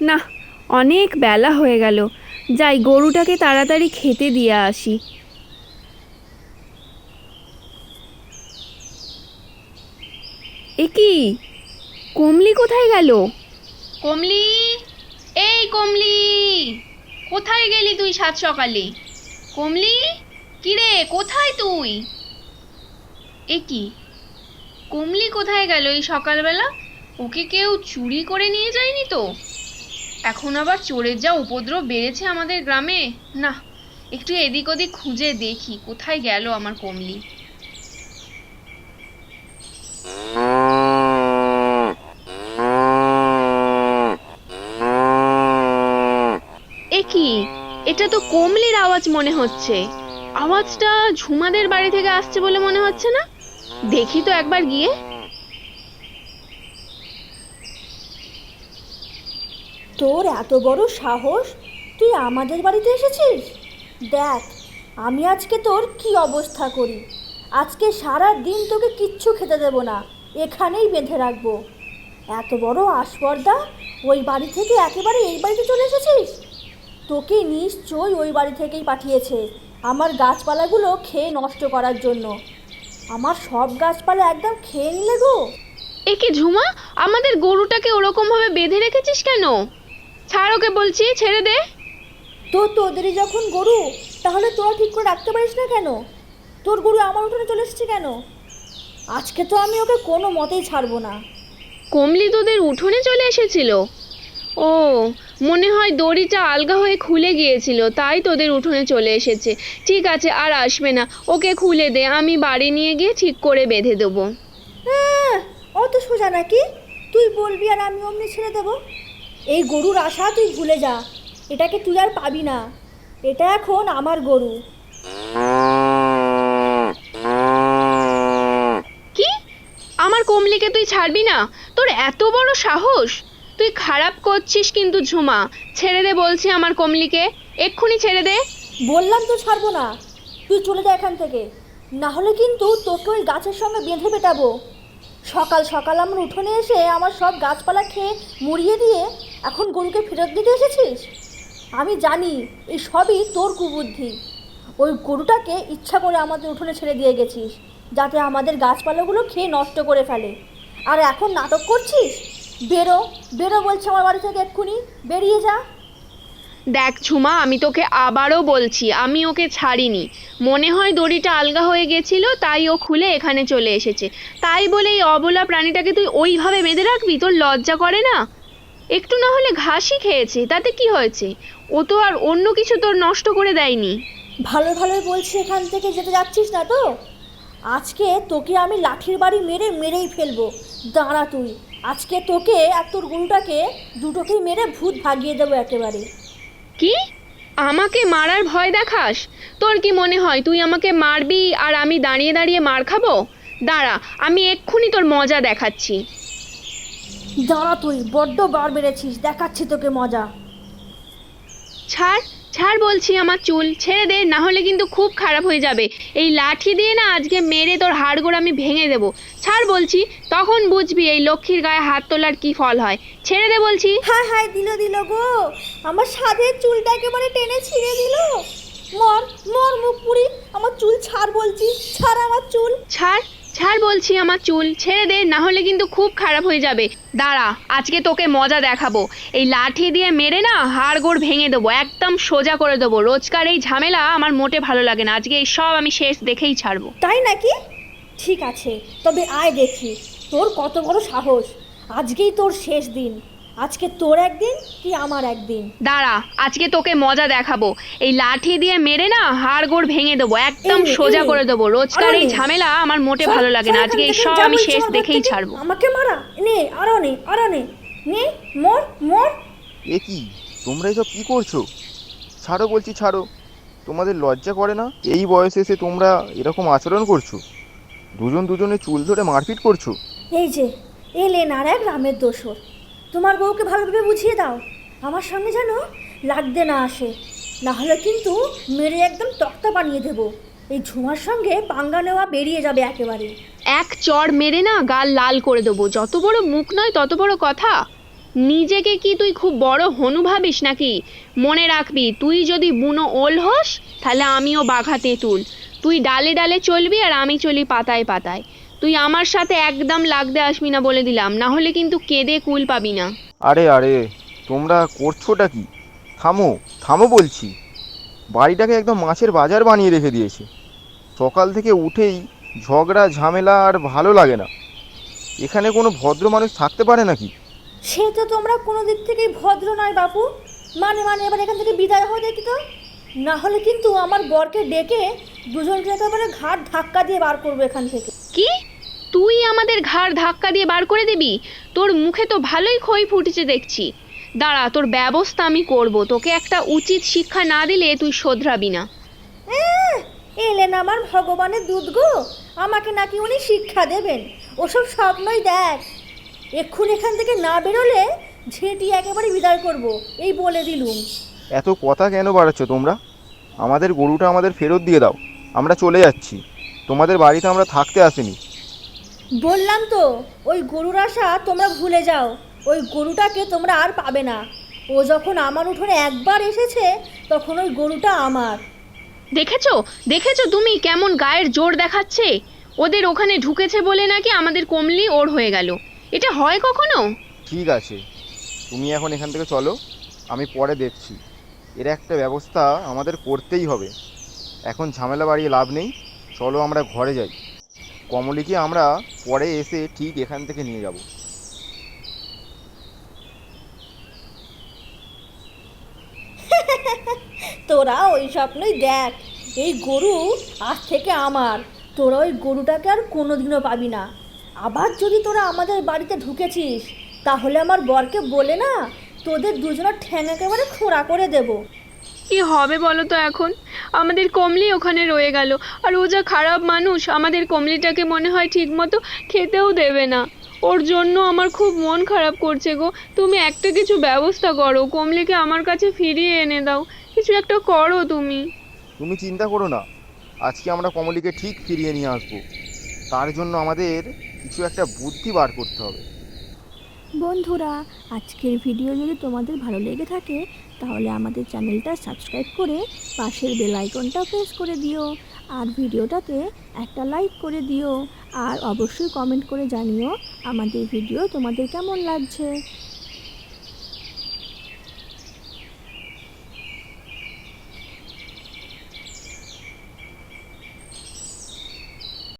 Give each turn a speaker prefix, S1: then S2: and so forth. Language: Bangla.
S1: না, অনেক বেলা হয়ে গেল। যাই গরুটাকে তাড়াতাড়ি খেতে দিয়ে আসি। এ কি? কমলি কোথায় গেল?
S2: কমলি? এই কমলি! কোথায় গেলি তুই সাত সকালে? কমলি? কিরে, কোথায় তুই? এ কি? কমলি কোথায় গেল এই সকালবেলা? ওকে কেউ চুরি করে নিয়ে যায়নি তো? এখন আবার চোরের যা উপদ্রব বেড়েছে আমাদের গ্রামে? না, একটু এদিক ওদিক খুঁজে দেখি, কোথায় গেল আমার কমলি? কি? এটা তো কমলির আওয়াজ মনে হচ্ছে। আওয়াজটা ঝুমাদের বাড়ি থেকে আসছে বলে মনে হচ্ছে না? দেখি তো একবার গিয়ে।
S3: তোর এত বড় সাহস? তুই আমাদের বাড়িতে এসেছিস? দেখ, আমি আজকে তোর কি অবস্থা করি? আজকে সারা দিন তোকে কিচ্ছু খেতে দেব না, এখানেই বেঁধে রাখব। এত বড় আস্পর্দা, ওই বাড়ি থেকে একেবারে এই বাড়িতে চলে এসেছিস? তোকে নিশ্চয়ই ওই বাড়ি থেকেই পাঠিয়েছে আমার গাছপালাগুলো খেয়ে নষ্ট করার জন্য। আমার সব গাছপালা একদম খেয়ে নিলে গো।
S2: এ কি ঝুমা, আমাদের গরুটাকে ওরকমভাবে বেঁধে রেখেছিস কেন? ছাড় ওকে বলছি ছেড়ে দে।
S3: তো তোদেরই যখন গরু তাহলে তোরা ঠিক করে রাখতে পারিস না কেন? তোর গরু আমার উঠোনে চলে এসেছে কেন? আজকে তো আমি ওকে কোনো মতেই ছাড়বো না।
S2: কমলি তোদের উঠোনে চলে এসেছিল? ও মনে হয় দড়িটা আলগা হয়ে খুলে গিয়েছিল তাই তোদের উঠোনে চলে এসেছে। ঠিক আছে আর আসবে না। ওকে খুলে দে আমি বাড়ি নিয়ে গিয়ে ঠিক করে বেঁধে দেবো।
S3: হ্যাঁ অত সোজা নাকি? তুই বলবি আর আমি অমনি ছেড়ে দেবো। এই গরুর আশা তুই ভুলে যা। এটাকে তুই আর পাবি না। এটা এখন আমার গরু।
S2: কি? আমার কমলিকে তুই ছাড়বি না? তোর এত বড় সাহস? তুই খারাপ করছিস কিন্তু ঝুমা। ছেড়ে দে বলছি আমার কমলিকে। এক্ষুনি ছেড়ে দে।
S3: বললাম তো ছাড়বো না। তুই চলে যা এখান থেকে। না হলে কিন্তু তোকে ওই গাছের সঙ্গে বেঁধে পেটাবো। সকাল সকাল আমার উঠোনে এসে আমার সব গাছপালা খেয়ে মুড়িয়ে দিয়ে এখন গরুকে ফেরত দিতে এসেছিস? আমি জানি, এই সবই তোর কুবুদ্ধি। ওই গরুটাকে ইচ্ছা করে আমাদের উঠোনে ছেড়ে দিয়ে গেছিস, যাতে আমাদের গাছপালাগুলো খেয়ে নষ্ট করে ফেলে। আর এখন নাটক করছিস? বেরো বেরো বলছে আমার বাড়ি থেকে এক্ষুনি। বেরিয়ে যা।
S2: দেখ ঝুমা, আমি তোকে আবারও বলছি, আমি ওকে ছাড়িনি। মনে হয় দড়িটা আলগা হয়ে গেছিল, তাই ও খুলে এখানে চলে এসেছে। তাই বলে এই অবলা প্রাণীটাকে তুই ওইভাবে বেঁধে রাখবি? তোর লজ্জা করে না? একটু না হলে ঘাসই খেয়েছে তাতে কি হয়েছে? ও তো আর অন্য কিছু তোর নষ্ট করে দেয়নি।
S3: ভালো ভালো বলছি এখান থেকে যেতে যাচ্ছিস না তো? আজকে তোকে আমি লাঠির বাড়ি মেরে মেরেই ফেলব। দাঁড়া তুই। আজকে তোকে আর তোর গরুটাকে দুটোকেই মেরে ভূত ভাগিয়ে দেবো একেবারে।
S2: কি? আমাকে মারার ভয় দেখাস? তোর কি মনে হয় তুই আমাকে মারবি আর আমি দাঁড়িয়ে দাঁড়িয়ে মার খাব? দাঁড়া আমি এক্ষুনি তোর মজা দেখাচ্ছি।
S3: দাঁড়া তুই বড্ড বার বেড়েছিস দেখাচ্ছি তোকে মজা।
S2: ছাড় ছাড় বলছি আমার চুল ছেড়ে দে না হলে কিন্তু খুব খারাপ হয়ে যাবে। এই লাঠি দিয়ে না আজকে মেরে তোর হাড়গোড় আমি ভেঙে দেব। ছাড় বলছি তখন বুঝবি এই লক্ষ্মীর গায়ে হাত তোলার কি ফল হয়। ছেড়ে দে বলছি।
S3: হায় হায় দিল দিল গো। আমার সাধের চুলটা একেবারে টেনে ছিঁড়ে দিল। মর মর মুখ পুরি আমার চুল ছাড় বলছি ছাড় আমার চুল।
S2: ছাড় ছাড় বলছি আমার চুল, ছেড়ে দে, না হলে কিন্তু খুব খারাপ হয়ে যাবে। দাঁড়া, আজকে তোকে মজা দেখাবো। এই লাঠি দিয়ে মেরে না হাড়গোড় ভেঙে দেবো, একদম সোজা করে দেবো। রোজকার এই ঝামেলা আমার মোটে ভালো লাগে না, আজকে এই সব আমি শেষ দেখেই ছাড়বো।
S3: তাই নাকি? ঠিক আছে, তবে আয় দেখি, তোর কত বড় সাহস। আজকেই তোর শেষ দিন। আজকে তোর একদিন কি আমার একদিন?
S2: দাঁড়া আজকে তোকে মজা দেখাবো। এই লাঠি দিয়ে মেরে না হাড়গোড় ভেঙে দেবো একদম
S3: এই
S2: সোজা
S3: এই
S2: করে দেবো। রোজকার এই
S3: আরে
S2: ঝামেলা আমার মোটে ভালো লাগে না। আজকে এই সব
S3: যা
S2: আমি
S3: বলছি
S2: শেষ
S3: আমার
S2: দেখেই। ছাড়বো।
S3: আমাকে মারা নে আরও নে আরও নে নে মর মর।
S4: এ কি? তোমরা এসব কি করছ? ছাড়ো বলছি ছাড়ো। তোমাদের লজ্জা করে না? এই বয়সে এসে তোমরা এরকম আচরণ করছ? দুজন দুজনে চুল ধরে মারপিট করছ?
S3: এই যে এলেন আর এক রামের দোসর তোমার বউকে ভালোভাবে বুঝিয়ে দাও। আমার সঙ্গে যেন লাগতে না আসে। না হলে কিন্তু মেরে একদম তক্তা বানিয়ে দেবো। এই ঝুমার সঙ্গে পাঙ্গা নেওয়া বেরিয়ে যাবে একেবারে।
S2: এক চড় মেরে না গাল লাল করে দেবো। যত বড় মুখ নয়, তত বড় কথা। নিজেকে কি তুই খুব বড় হনু ভাবিস নাকি? মনে রাখবি, তুই যদি বুনো ওল হোস, তাহলে আমিও বাঘা তেঁতুল। তুই ডালে ডালে চলবি আর আমি চলি পাতায় পাতায়। তুই আমার সাথে একদম লাগতে আসবি না বলে দিলাম না হলে কিন্তু কেঁদে কুল পাবি না।
S4: আরে আরে তোমরা করছোটা কি? থামো থামো বলছি। বাড়িটাকে একদম মাছের বাজার বানিয়ে রেখে দিয়েছে। সকাল থেকে উঠেই ঝগড়া ঝামেলা আর ভালো লাগে না। এখানে কোনো ভদ্র মানুষ থাকতে পারে নাকি?
S3: সে তো তোমরা কোনো দিক থেকেই ভদ্র নয় বাপু। মানে মানে এবার এখান থেকে বিদায় হয়ে দেখি তো। না হলে কিন্তু আমার বরকে ডেকে দুজনকে একেবারে ঘাট ধাক্কা দিয়ে বার করব এখান থেকে।
S2: কি? তুই আমাদের ঘাড় ধাক্কা দিয়ে বার করে দিবি? তোর মুখে তো ভালোই খই ফুটেছে দেখছি। দাঁড়া তোর ব্যবস্থা আমি করব। তোকে একটা উচিত শিক্ষা না দিলে তুই শোধরাবি না।
S3: এলেন আমার ভগবানের দুধ গো। আমাকে নাকি উনি শিক্ষা দেবেন। ওসব স্বপ্নই দেখ। এক্ষুনি এখান থেকে না বেরোলে ঝেঁটি একেবারে বিদায় করব এই বলে দিলুম।
S4: এত কথা কেন বাড়াচ্ছ তোমরা? আমাদের গরুটা আমাদের ফেরত দিয়ে দাও। আমরা চলে যাচ্ছি। তোমাদের বাড়িতে আমরা থাকতে আসিনি।
S3: বললাম তো ওই গরুর আশা তোমরা ভুলে যাও। ওই গরুটাকে তোমরা আর পাবে না। ও যখন আমার উঠোনে একবার এসেছে তখন ওই গরুটা আমার।
S2: দেখেছ? দেখেছ তুমি কেমন গায়ের জোর দেখাচ্ছে? ওদের ওখানে ঢুকেছে বলে নাকি আমাদের কমলি ওর হয়ে গেল। এটা হয় কখনো?
S4: ঠিক আছে। তুমি এখন এখান থেকে চলো আমি পরে দেখছি। এর একটা ব্যবস্থা আমাদের করতেই হবে। এখন ঝামেলা বাড়িয়ে লাভ নেই। চলো আমরা ঘরে যাই। কমলিকে আমরা পরে এসে ঠিক এখান থেকে নিয়ে যাব।
S3: তোরা ওই স্বপ্নই দেখ, এই গরু আজ থেকে আমার। তোরা ওই গরুটাকে আর কোনোদিনও পাবি না। আবার যদি তোরা আমাদের বাড়িতে ঢুকেছিস, তাহলে আমার বরকে বলে না, তোদের দুজনের ঠ্যাং একেবারে খোঁড়া করে দেবো।
S2: কি হবে বলো তো এখন? আমাদের কমলি ওখানে রয়ে গেল। আর ও যা খারাপ মানুষ, আমাদের কমলিটাকে মনে হয় ঠিক মতো খেতেও দেবে না। ওর জন্য আমার খুব মন খারাপ করছে গো। তুমি একটা কিছু ব্যবস্থা করো, কমলিকে আমার কাছে ফিরিয়ে এনে দাও। কিছু একটা করো তুমি।
S4: তুমি চিন্তা করো না। আজকে আমরা কমলিকে ঠিক ফিরিয়ে নিয়ে আসব। তার জন্য আমাদের কিছু একটা বুদ্ধি বার করতে হবে।
S5: বন্ধুরা, আজকের ভিডিও যদি তোমাদের ভালো লেগে থাকে, তাহলে আমাদের চ্যানেলটা সাবস্ক্রাইব করে পাশের বেল আইকনটা প্রেস করে দিও। আর ভিডিওটাতে একটা লাইক করে দিও। আর অবশ্যই কমেন্ট করে জানিও আমাদের ভিডিও তোমাদের কেমন লাগছে।